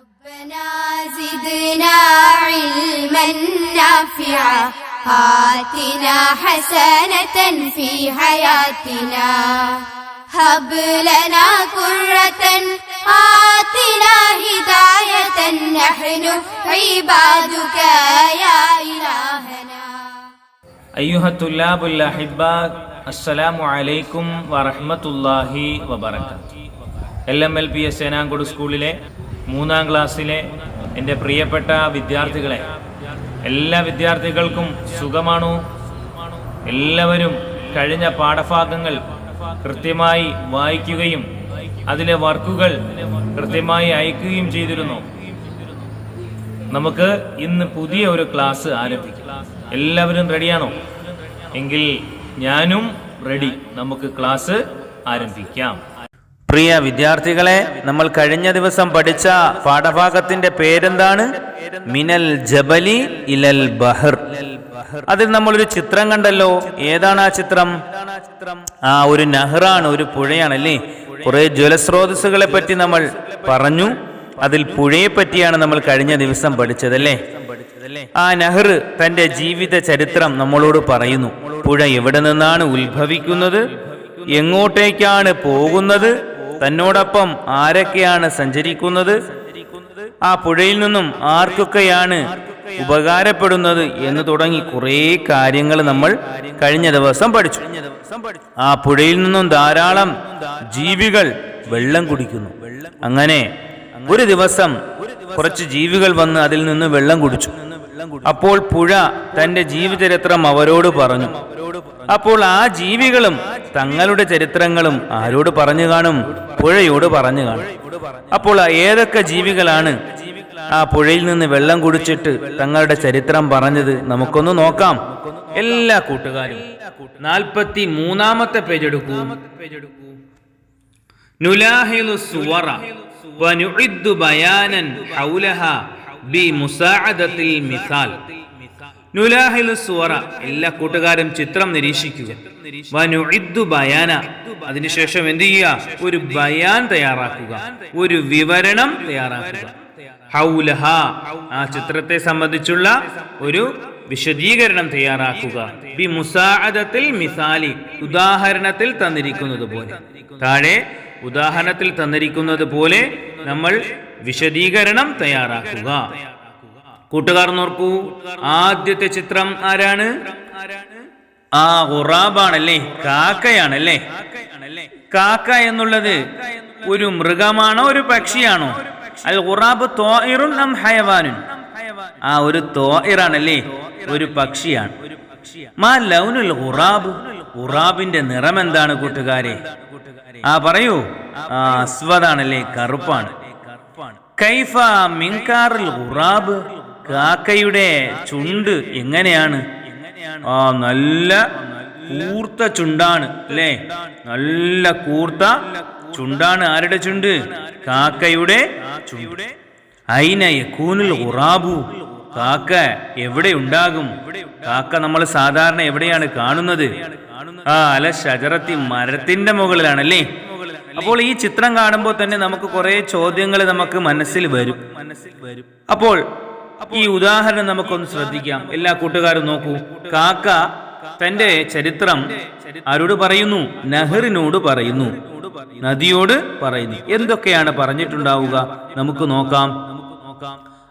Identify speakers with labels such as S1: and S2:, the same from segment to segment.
S1: ربنا زدنا علما نافعا آتنا حسنة في حياتنا هب لنا قرة آتنا هداية نحن عبادك يا إلهنا
S2: أيها الطلاب الأحباء السلام عليكم ورحمة الله وبركاته L M L P S സേനാങ്കോട് സ്കൂളിലെ മൂന്നാം ക്ലാസ്സിലെ എന്റെ പ്രിയപ്പെട്ട വിദ്യാർത്ഥികളെ എല്ലാ വിദ്യാർത്ഥികൾക്കും സുഖമാണോ? എല്ലാവരും കഴിഞ്ഞ പാഠഭാഗങ്ങൾ കൃത്യമായി വായിക്കുകയും അതിലെ വർക്കുകൾ കൃത്യമായി അയക്കുകയും ചെയ്തിരുന്നു. നമുക്ക് ഇന്ന് പുതിയ ഒരു ക്ലാസ് ആരംഭിക്കാം. എല്ലാവരും റെഡിയാണോ എങ്കിൽ ഞാനും റെഡി നമുക്ക് ക്ലാസ് ആരംഭിക്കാം. പ്രിയ വിദ്യാർത്ഥികളെ നമ്മൾ കഴിഞ്ഞ ദിവസം പഠിച്ച പാഠഭാഗത്തിന്റെ പേരെന്താണ്? മിനൽ ജബലി ഇലൽ ബഹർ. അതിൽ നമ്മൾ ഒരു ചിത്രം കണ്ടല്ലോ. ഏതാണ് ആ ചിത്രം? ആ ഒരു നഹ്റാണ് ഒരു പുഴയാണ് അല്ലേ? കുറെ ജലസ്രോതസ്സുകളെ പറ്റി നമ്മൾ പറഞ്ഞു. അതിൽ പുഴയെ പറ്റിയാണ് നമ്മൾ കഴിഞ്ഞ ദിവസം പഠിച്ചതല്ലേ ആ നെഹ്ർ തന്റെ ജീവിത ചരിത്രം നമ്മളോട് പറയുന്നു. പുഴ എവിടെ നിന്നാണ് ഉത്ഭവിക്കുന്നത്? എങ്ങോട്ടേക്കാണ് പോകുന്നത്? തന്നോടൊപ്പം ആരൊക്കെയാണ് സഞ്ചരിക്കുന്നത്? ആ പുഴയിൽ നിന്നും ആർക്കൊക്കെയാണ് ഉപകാരപ്പെടുന്നത് എന്ന് തുടങ്ങി കുറേ കാര്യങ്ങൾ നമ്മൾ കഴിഞ്ഞ ദിവസം പഠിച്ചു. ആ പുഴയിൽ നിന്നും ധാരാളം ജീവികൾ വെള്ളം കുടിക്കുന്നു. അങ്ങനെ ഒരു ദിവസം കുറച്ച് ജീവികൾ വന്ന് അതിൽ നിന്ന് വെള്ളം കുടിച്ചു. അപ്പോൾ പുഴ തന്റെ ജീവചരിത്രം അവരോട് പറഞ്ഞു. അപ്പോൾ ആ ജീവികളും തങ്ങളുടെ ചരിത്രങ്ങളും ആരോട് പറഞ്ഞു കാണും? പുഴയോട് പറഞ്ഞു കാണും. അപ്പോൾ ഏതൊക്കെ ജീവികളാണ് ആ പുഴയിൽ നിന്ന് വെള്ളം കുടിച്ചിട്ട് തങ്ങളുടെ ചരിത്രം പറഞ്ഞത്? നമുക്കൊന്ന് നോക്കാം. എല്ലാ കൂട്ടുകാരും. നാൽപ്പത്തി മൂന്നാമത്തെ പേജ് എടുക്കൂ. നുലാഹിലു സുവറ വനുഇദ്ദു ബയാനൻ ഹൗലഹ ബി മുസാഅദത്തിൽ മിസാൽ. നുലാഹിലു സുവറ. എല്ലാ കൂട്ടുകാരും ചിത്രം നിരീക്ഷിക്കുക. വനുഇദ്ദു ബയാന. അതിനുശേഷം എന്ത് ചെയ്യുക? ഒരു ബയാൻ തയ്യാറാക്കുക. ഒരു വിവരണം തയ്യാറാക്കുക. ഹൗലഹ. ആ ചിത്രത്തെ സംബന്ധിച്ചുള്ള ഒരു വിശദീകരണം തയ്യാറാക്കുക. ബി മുസാഅദത്തിൽ മിസാലി. ഉദാഹരണത്തിൽ തന്നിരിക്കുന്നത് പോലെ താഴെ ഉദാഹരണത്തിൽ തന്നിരിക്കുന്നത് പോലെ നമ്മൾ വിശദീകരണം തയ്യാറാക്കുക. കൂട്ടുകാർ നോർക്കൂ ആദ്യത്തെ ചിത്രം ആരാണ്? ആ ഉറാബാണല്ലേ? കാക്കയാണല്ലേ? കാക്ക എന്നുള്ളത് ഒരു മൃഗമാണോ ഒരു പക്ഷിയാണോ? അൽ ഉറാബ് തോയിറും നം ഹയവാനും ആ ഒരു തോയിറാണല്ലേ ഒരു പക്ഷിയാണ്. മാ ലൗനുൽ ഉറാബ്? ഉറാബിന്റെ നിറം എന്താണ് കൂട്ടുകാരെ? ആ പറയൂ. ആ അസ്വദാണല്ലേ? കറുപ്പാണ്. കൈഫ മിങ്കാറിൽ ഉറാബ് കാക്കയുടെ ചുണ്ട് എങ്ങനെയാണ്? ആ നല്ല കൂർത്ത ചുണ്ടാണ് അല്ലേ? നല്ല കൂർത്ത ചുണ്ടാണ്. ആരുടെ ചുണ്ട്? കാക്കയുടെ ചുണ്ട്. അയിന യക്കൂനിൽ ഉറാബു കാക്ക എവിടെ ഉണ്ടാകും? കാക്ക നമ്മൾ സാധാരണ എവിടെയാണ് കാണുന്നത്? ആ അല ഷജറത്തി മരത്തിന്റെ മുകളിലാണല്ലേ? അപ്പോൾ ഈ ചിത്രം കാണുമ്പോൾ തന്നെ നമുക്ക് കുറെ ചോദ്യങ്ങൾ നമുക്ക് മനസ്സിൽ വരും. മനസ്സിൽ വരും അപ്പോൾ ഈ ഉദാഹരണം നമുക്കൊന്ന് ശ്രദ്ധിക്കാം. എല്ലാ കൂട്ടുകാരും നോക്കൂ. കാക്ക തന്റെ ചരിത്രം ആരോട് പറയുന്നു? നെഹ്റിനോട് പറയുന്നു. നദിയോട് പറയുന്നു. എന്തൊക്കെയാണ് പറഞ്ഞിട്ടുണ്ടാവുക? നമുക്ക് നോക്കാം.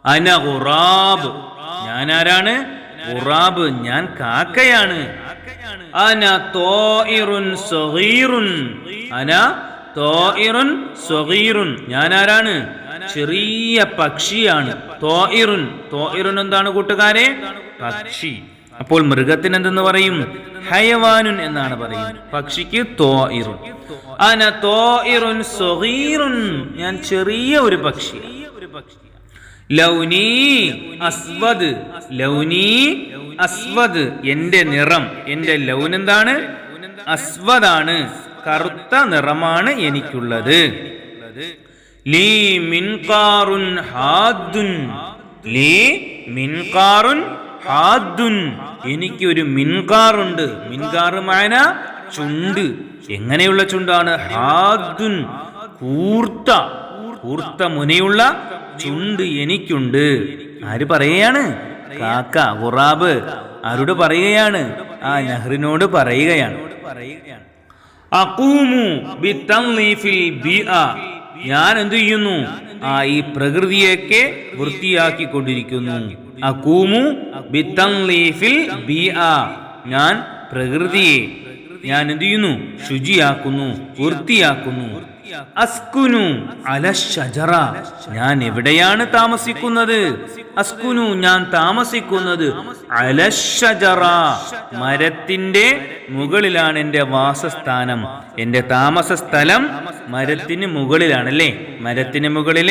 S2: അന ഉറാബ്. ഞാൻ ആരാണ് ഉറാബ്. ഞാൻ കാക്കയാണ്. അന സഗീറുൻ. അന തോയിറുൻ ഞാൻ ആരാണ് ചെറിയ പക്ഷിയാണ്. തോയിറുൻ തോയിറുൻ എന്താണ് കൂട്ടുകാരെ? പക്ഷി. അപ്പോൾ മൃഗത്തിന് എന്തെന്ന് പറയും? ഹയവാനുൻ എന്നാണ് പറയുന്നത്. പക്ഷിക്ക് തോയിറുൻ അന തോയിറുൻ സഗീറുൻ. ഞാൻ ചെറിയ ഒരു പക്ഷി. ലൗനി അസ്വദ്. ലൗനി അസ്വദ്. എന്റെ നിറം. എന്റെ ലൗൻ എന്താണ്? അസ്വദാണ്. കറുത്ത നിറമാണ് എനിക്കുള്ളത്. ലീ മിൻകാറുൻ ഹാദുൻ ലീ മിൻകാറുൻ ഹാദുൻ എനിക്കൊരു മിൻകാറുണ്ട്. മിൻകാറുമായന ചുണ്ട്. എങ്ങനെയുള്ള ചുണ്ടാണ്? ഹാദുൻ കൂർത്ത കൂർത്ത മുനയുള്ള ചുണ്ട് എനിക്കുണ്ട്. ആര് പറയുകയാണ്? കാക്ക ഖുറാബ്. ആരോട് പറയുകയാണ്? ആ നെഹ്റിനോട് പറയുകയാണ്. ബിഅ. ഞാൻ എന്തു ചെയ്യുന്നു? ആ ഈ പ്രകൃതിയൊക്കെ വൃത്തിയാക്കിക്കൊണ്ടിരിക്കുന്നു. അക്കൂമു ബിത്തൻലീഫിൽ ആ ഞാൻ പ്രകൃതിയെ ഞാൻ എന്തു ചെയ്യുന്നു? ശുചിയാക്കുന്നു വൃത്തിയാക്കുന്നു. അസ്കുനു അല ഷജറ ഞാൻ എവിടെയാണ് താമസിക്കുന്നത്? അസ്കുനു ഞാൻ താമസിക്കുന്നത് അല ഷജറ മരത്തിന്റെ മുകളിലാണ് എന്റെ വാസസ്ഥാനം. എന്റെ താമസ സ്ഥലം മരത്തിന് മുകളിലാണ് അല്ലേ മരത്തിന് മുകളിൽ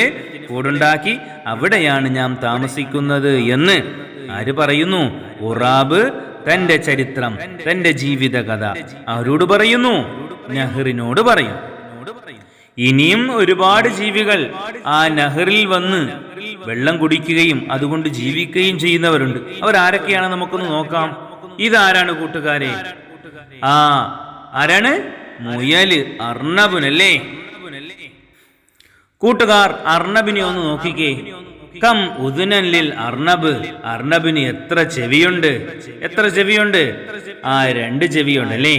S2: കൂടുണ്ടാക്കി അവിടെയാണ് ഞാൻ താമസിക്കുന്നത് എന്ന് ആര് പറയുന്നു? ഉറാബ് തന്റെ ചരിത്രം തന്റെ ജീവിതകഥ ആരോട് പറയുന്നു? നെഹ്റിനോട് പറയും. ഇനിയും ഒരുപാട് ജീവികൾ ആ നഹറിൽ വന്ന് വെള്ളം കുടിക്കുകയും അതുകൊണ്ട് ജീവിക്കുകയും ചെയ്യുന്നവരുണ്ട്. അവരാരൊക്കെയാണ് നമുക്കൊന്ന് നോക്കാം. ഇതാരാണ് കൂട്ടുകാരെ? ആ ആരാണ്? മുയൽ അർണബുനല്ലേ കൂട്ടുകാർ അർണബിനെ ഒന്ന് നോക്കിക്കേ. കം ഉദുനല്ലിൽ അർണബ്. അർണബിന് എത്ര ചെവിയുണ്ട്? എത്ര ചെവിയുണ്ട്? ആ രണ്ട് ചെവിയുണ്ട് അല്ലേ?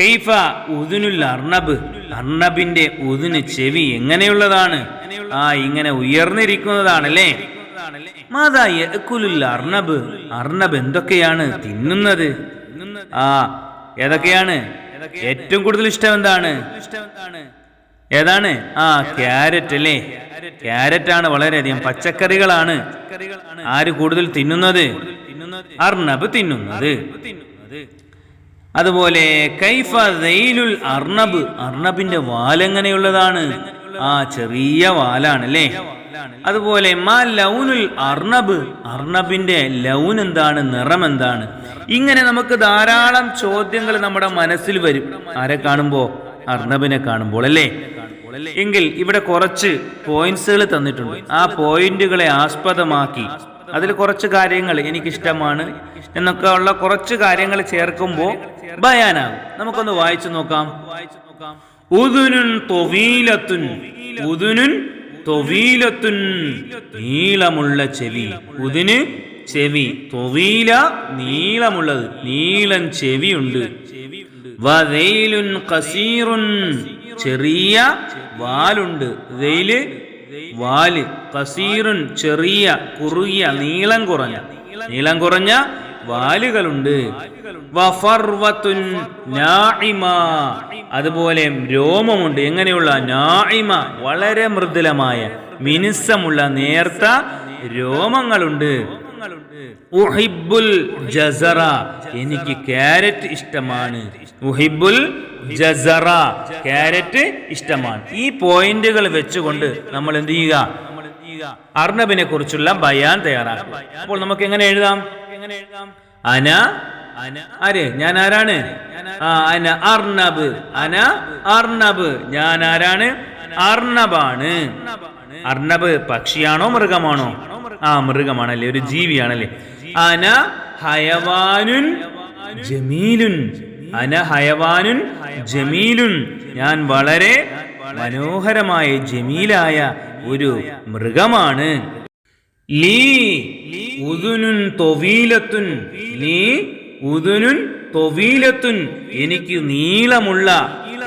S2: കൈഫ ഉദുനുൽ അർണബ്. അർണബിന്റെ ഉദിന് ചെവി എങ്ങനെയുള്ളതാണ്? ആ ഇങ്ങനെ ഉയർന്നിരിക്കുന്നതാണല്ലേ? അർണബ്. അർണബ് എന്തൊക്കെയാണ് തിന്നുന്നത്? ആ ഏതൊക്കെയാണ്? ഏറ്റവും കൂടുതൽ ഇഷ്ടം എന്താണ്? ഏതാണ്? ആ ക്യാരറ്റ് അല്ലേ? ക്യാരറ്റ് ആണ് വളരെയധികം. പച്ചക്കറികളാണ്. ആര് കൂടുതൽ തിന്നുന്നത്? അർണബ് തിന്നുന്നത്. അതുപോലെ കൈഫ ദൈലുൽ അർണബ് അർണബിന്റെ വാലെങ്ങനെയുള്ളതാണ്? ആ ചെറിയ വാലാണ് അല്ലേ അതുപോലെ മാ ലൗനുൽ അർണബ് അർണബിന്റെ ലൗൻ എന്താണ് നിറം എന്താണ്? ഇങ്ങനെ നമുക്ക് ധാരാളം ചോദ്യങ്ങൾ നമ്മുടെ മനസ്സിൽ വരും. ആരെ കാണുമ്പോ? അർണബിനെ കാണുമ്പോൾ അല്ലേ? എങ്കിൽ ഇവിടെ കുറച്ച് പോയിന്റ്സുകൾ തന്നിട്ടുണ്ട്. ആ പോയിന്റുകളെ ആസ്പദമാക്കി അതിൽ കുറച്ച് കാര്യങ്ങൾ എനിക്കിഷ്ടമാണ് എന്നൊക്കെ ഉള്ള കുറച്ച് കാര്യങ്ങൾ ചേർക്കുമ്പോൾ ബയാനാകും നമുക്കൊന്ന് വായിച്ചു നോക്കാം. ഉദുനുൻ തൊവീലത്തുൻ ഉദുനുൻ തൊവീലത്തുൻ നീളമുള്ള ചെവി. ഉദിന് ചെവി തൊവീല നീളമുള്ളത് നീളൻ ചെവിയുണ്ട്. വദൈലുൻ കസീറുൻ ചെറിയ വാലുണ്ട്. വെയിൽ വാൽ കസീറുൻ ചെറിയ കുറുകിയ നീളം കുറഞ്ഞ. നീളം കുറഞ്ഞ വാലുകളുണ്ട്. അതുപോലെ രോമമുണ്ട്. എങ്ങനെയുള്ള? നായിമ വളരെ മൃദുലമായ മിനുസമുള്ള നേർത്ത രോമങ്ങളുണ്ട്. ജസറ. എനിക്ക് ക്യാരറ്റ് ഇഷ്ടമാണ്. ഉഹിബുൽ ജസറ കാരറ്റ് ഇഷ്ടമാണ്. ഈ പോയിന്റുകൾ വെച്ചുകൊണ്ട് നമ്മൾ എന്ത് ചെയ്യുക? അർണബിനെ കുറിച്ചുള്ള ബയാൻ തയ്യാറാക്കുക. അപ്പോൾ നമുക്ക് എങ്ങനെ എഴുതാം? എങ്ങനെ എഴുതാം അന ആര്? ഞാൻ ആരാണ്? അന അർണബ്. അന അർണബ്. ഞാൻ ആരാണ്? അർണബാണ്. അർണബ് പക്ഷിയാണോ മൃഗമാണോ? ആ മൃഗമാണല്ലേ. ഒരു ജീവിയാണല്ലേ. അന ഹയവാനുൻ ജമീലുൻ. അന ഹയവാനുൻ ജമീലുൻ. ഞാൻ വളരെ മനോഹരമായ ജമീലായ ഒരു മൃഗമാണ്. ലീ ഉദുനുൻ തൊവീലത്തുൻ. ലീ ഉദുനുൻ തൊവീലത്തുൻ. എനിക്ക് നീളമുള്ള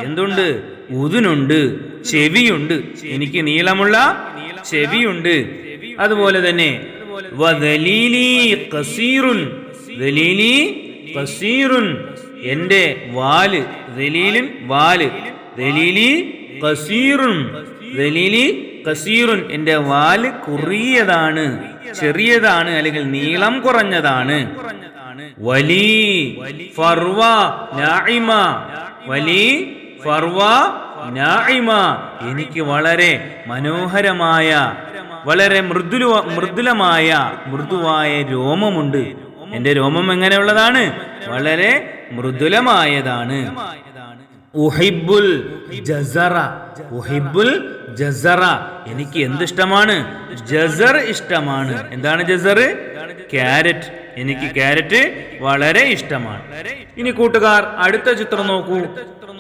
S2: എന്തുണ്ട്? ഉദുനുണ്ട്. ചെവിയുണ്ട്. എനിക്ക് നീളമുള്ള ചെവിയുണ്ട്. അതുപോലെ തന്നെ വദലീലി കസീറുൻ ദലീലി കസീറുൻ എന്റെ വാൽ ദലീലിൻ വാൽ ദലീലി കസീറുൻ ദലീലി കസീറുൻ എന്റെ വാൽ കുറിയതാണ് ചെറിയതാണ് അല്ലെങ്കിൽ നീളം കുറഞ്ഞതാണ്. വലി ഫർവ നായിമ വലി ഫർവ നായിമ എനിക്ക് വളരെ മനോഹരമായ വളരെ മൃദുല മൃദുലമായ മൃദുവായ രോമമുണ്ട്. എന്റെ രോമം എങ്ങനെയുള്ളതാണ്? വളരെ മൃദുലമായതാണ്. ഉഹിബുൽ ജസറ. ഉഹിബുൽ ജസറ. എനിക്ക് എന്തിഷ്ടമാണ്? ജസർ ഇഷ്ടമാണ്. എന്താണ് ജസർ? ക്യാരറ്റ്. എനിക്ക് ക്യാരറ്റ് വളരെ ഇഷ്ടമാണ്. ഇനി കൂട്ടുകാർ അടുത്ത ചിത്രം നോക്കൂ.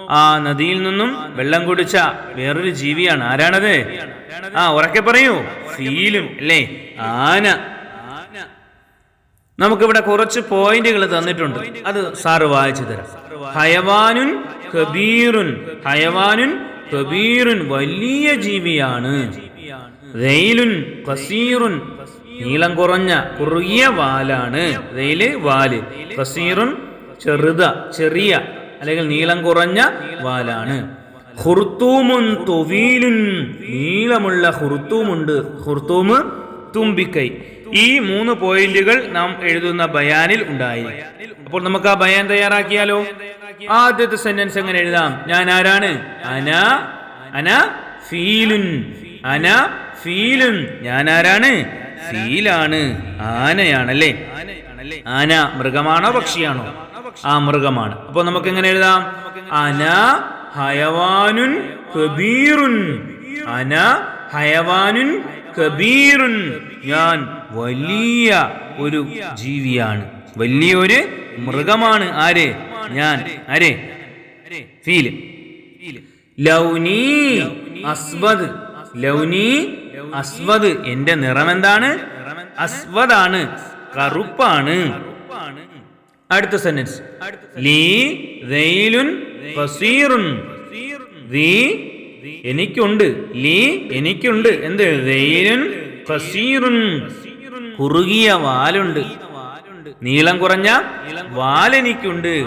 S2: ആ നദിയിൽ നിന്നും വെള്ളം കുടിച്ച വേറൊരു ജീവിയാണ്. ആരാണത്? ആ ഉറക്കെ പറയൂ. ഫീലും അല്ലേ? ആന. നമുക്കിവിടെ കുറച്ച് പോയിന്റുകൾ തന്നിട്ടുണ്ട്. അത് സാറ് വായിച്ചു തരാം. ഹയവാനുൻ കബീറുൻ ഹയവാനുൻ കബീറുൻ വലിയ ജീവിയാണ്. റെയിലുൻ കസീറുൻ നീളം കുറഞ്ഞ കുറുകിയ വാലാണ്. റെയിൽ വാൽ കസീറുൻ ചെറുത ചെറിയ അല്ലെങ്കിൽ നീളം കുറഞ്ഞ വാലാണ്. ഹുർത്തൂമുൻ തൊവീലുൻ നീളമുള്ള ഹുർത്തൂമുണ്ട് ഹുർത്തൂമ് തുമ്പിക്കൈ. ഈ മൂന്ന് പോയിന്റുകൾ നാം എഴുതുന്ന ബയാനിൽ ഉണ്ടായി. അപ്പോൾ നമുക്ക് ആ ബയാൻ തയ്യാറാക്കിയാലോ? ആദ്യത്തെ സെന്റൻസ് എങ്ങനെ എഴുതാം? ഞാൻ ആരാണ്? അന അന ഫീലുൻ. അന ഫീലുൻ. ഞാൻ ആരാണ്? ഫീലാണ്. ആനയാണല്ലേ? ആന മൃഗമാണോ പക്ഷിയാണോ? ആ മൃഗമാണ്. അപ്പോൾ നമുക്ക് എങ്ങനെ എഴുതാം? അന ഹയവാനുൻ കബീറുൻ. അന ഹയവാനുൻ കബീറുൻ. ഞാൻ വലിയ ഒരു ജീവിയാണ്. വലിയൊരു മൃഗമാണ്. ആരെ? ഞാൻ. ആരെ? ഫീൽ. ലൗനി അസ്വദ്. ലൗനി അസ്വദ്. എന്റെ നിറം എന്താണ് അസ്വദാണ്. കറുപ്പാണ്. അടുത്ത സെന്റൻസ് ലീ റെയിലുൻ ഫസീറുൻ എനിക്കുണ്ട്. ലീ എനിക്കുണ്ട്. എന്ത്? റെയിലുൻ ഫസീറുൻ കുറുകിയ വാലുണ്ട്. നീളം കുറഞ്ഞ വാലെനിക്കുണ്ട്.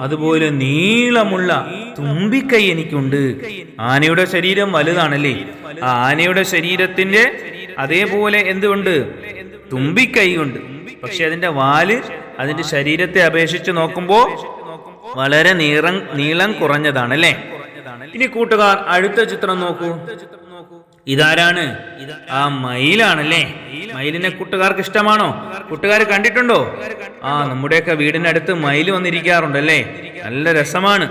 S2: അതുപോലെ നീളമുള്ള തുമ്പിക്കൈ എനിക്കുണ്ട്. ആനയുടെ ശരീരം വലുതാണല്ലേ? ആ ആനയുടെ ശരീരത്തിന്റെ അതേപോലെ എന്തുകൊണ്ട്? തുമ്പിക്കൈ ഉണ്ട്. പക്ഷെ അതിന്റെ വാൽ അതിന്റെ ശരീരത്തെ അപേക്ഷിച്ച് നോക്കുമ്പോ വളരെ നീളം നീളം കുറഞ്ഞതാണ് അല്ലേ? ഇനി കൂട്ടുകാർ അടുത്ത ചിത്രം നോക്കൂ. ഇതാരാണ്? ആ മയിലാണല്ലേ? മയിലിനെ കൂട്ടുകാർക്ക് ഇഷ്ടമാണോ? കൂട്ടുകാർ കണ്ടിട്ടുണ്ടോ? ആ നമ്മുടെയൊക്കെ വീടിന്റെ അടുത്ത് മയിൽ വന്നിരിക്കാറുണ്ടല്ലേ? നല്ല രസമാണ്.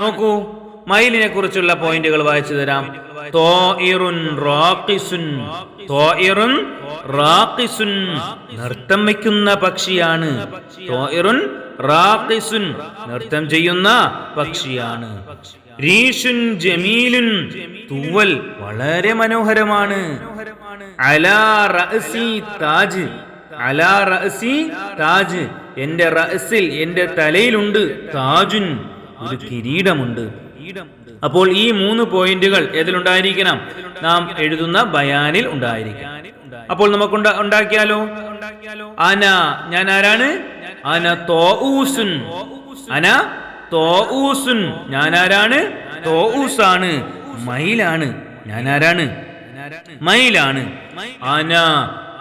S2: നോക്കൂ മയിലിനെ കുറിച്ചുള്ള പോയിന്റുകൾ വായിച്ചു തരാം. നൃത്തം വയ്ക്കുന്ന പക്ഷിയാണ്. നൃത്തം ചെയ്യുന്ന പക്ഷിയാണ്. രീഷുൻ ജമീലുൻ തൂവൽ വളരെ മനോഹരമാണ്. അലാ റഅസി താജ് അലാ റഅസി താജ് എന്റെ റഅസിൽ എന്റെ തലയിലുണ്ട് താജുൻ ഒരു കിരീടമുണ്ട്. അപ്പോൾ ഈ മൂന്ന് പോയിന്റുകൾ ഏതിലുണ്ടായിരിക്കണം? നാം എഴുതുന്ന ബയാനിൽ ഉണ്ടായിരിക്കണം. അപ്പോൾ നമുക്ക് ഉണ്ടാ- ഉണ്ടാക്കിയാലോ? അന ഞാൻ ആരാണ്? അന തോഊസുൻ. അന തോഊസുൻ. ഞാൻ ആരാണ് തോഊസാണ്. മയിലാണ്. ഞാനാരാണ്? മയിലാണ്. അന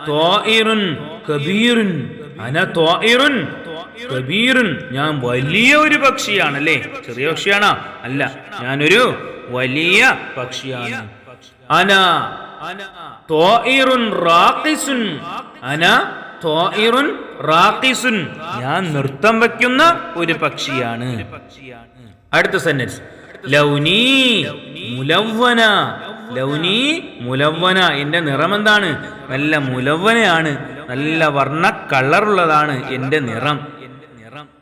S2: തോഇറുൻ കബീറുൻ. അന തോഇറുൻ കബീറുൻ. ഞാൻ വലിയ ഒരു പക്ഷിയാണല്ലേ? ചെറിയ പക്ഷിയാണോ? അല്ല. ഞാനൊരു വലിയ പക്ഷിയാണ്. അന തോഇറുൻ റാഖിസുൻ. അന ഞാൻ നൃത്തം വയ്ക്കുന്ന ഒരു പക്ഷിയാണ്. അടുത്ത സെന്റൻസ് ലൗനി മുലവ്വന. ലൗനി മുലവ്വന. എന്റെ നിറം എന്താണ്? നല്ല മുലവ്വനയാണ്. നല്ല വർണ കളറുള്ളതാണ് എന്റെ നിറം.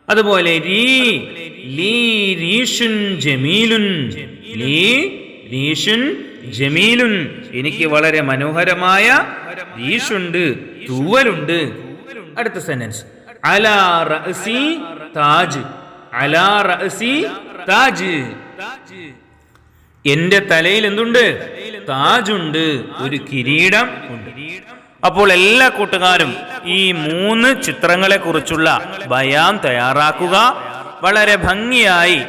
S2: അതുപോലെ രീ ലീ രീഷുൻ ജമീലുൻ. ലീ ജമീലുൻ എനിക്ക് വളരെ മനോഹരമായ രീഷുണ്ട് തൂവലുണ്ട്. അടുത്ത സെന്റൻസ് അലാ റഅസി താജ്. അലാ റഅസി താജ്. എന്റെ തലയിൽ എന്തുണ്ട്? താജുണ്ട്. ഒരു കിരീടം ഉണ്ട്. അപ്പോൾ എല്ലാ കൂട്ടുകാരും ഈ മൂന്ന് ചിത്രങ്ങളെ കുറിച്ചുള്ള ബയാൻ തയ്യാറാക്കുക. വളരെ ഭംഗിയായി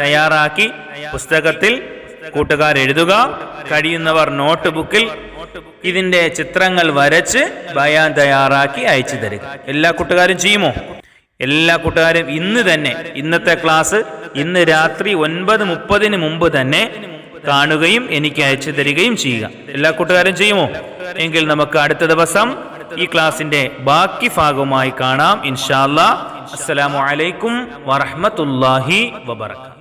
S2: തയ്യാറാക്കി പുസ്തകത്തിൽ കൂട്ടുകാർ എഴുതുക കഴിയുന്നവർ നോട്ട് ബുക്കിൽ ഇതിന്റെ ചിത്രങ്ങൾ വരച്ച് ബയാൻ തയ്യാറാക്കി അയച്ചു തരിക. എല്ലാ കൂട്ടുകാരും ചെയ്യുമോ? എല്ലാ കൂട്ടുകാരും ഇന്ന് തന്നെ ഇന്നത്തെ ക്ലാസ് ഇന്ന് രാത്രി ഒൻപത് മുപ്പതിന് മുമ്പ് തന്നെ കാണുകയും എനിക്ക് അയച്ചു തരികയും ചെയ്യുക. എല്ലാ കൂട്ടുകാരും ചെയ്യുമോ? എങ്കിൽ നമുക്ക് അടുത്ത ദിവസം ഈ ക്ലാസിന്റെ ബാക്കി ഭാഗവുമായി കാണാം. ഇൻഷാല്ലാ അസ്സലാമു അലൈക്കും വറഹ്മത്തുള്ളാഹി വബറകാതുഹു